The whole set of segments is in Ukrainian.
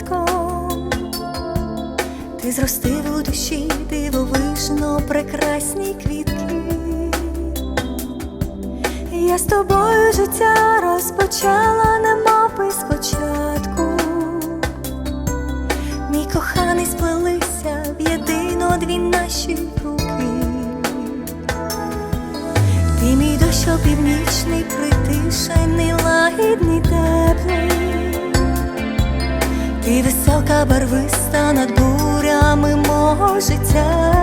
квітком, ти зростив у душі дивовижно прекрасні квітки, я з тобою життя розпочала, нема би спочатку, мій коханий сплелися в єдино дві наші руки, ти мій дощ північний, притишений лагідний барвиста над бурями мого життя.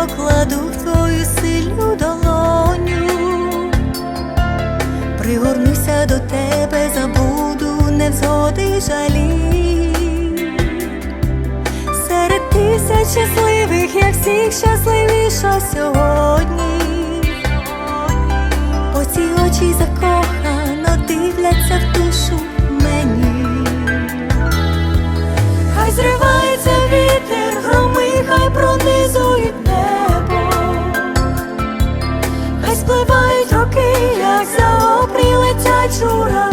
покладу в твою сильну долоню, пригорнуся до тебе, забуду, невзгоди жалі, серед тисяч щасливих, я всіх щасливіша сьогодні. Natura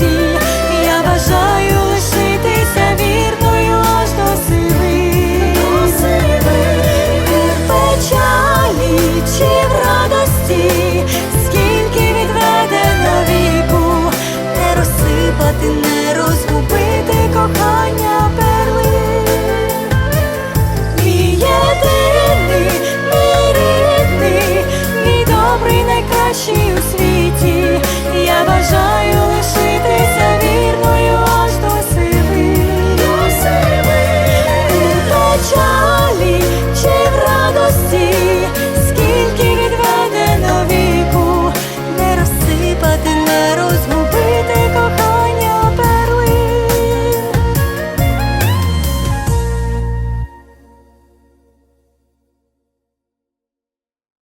empty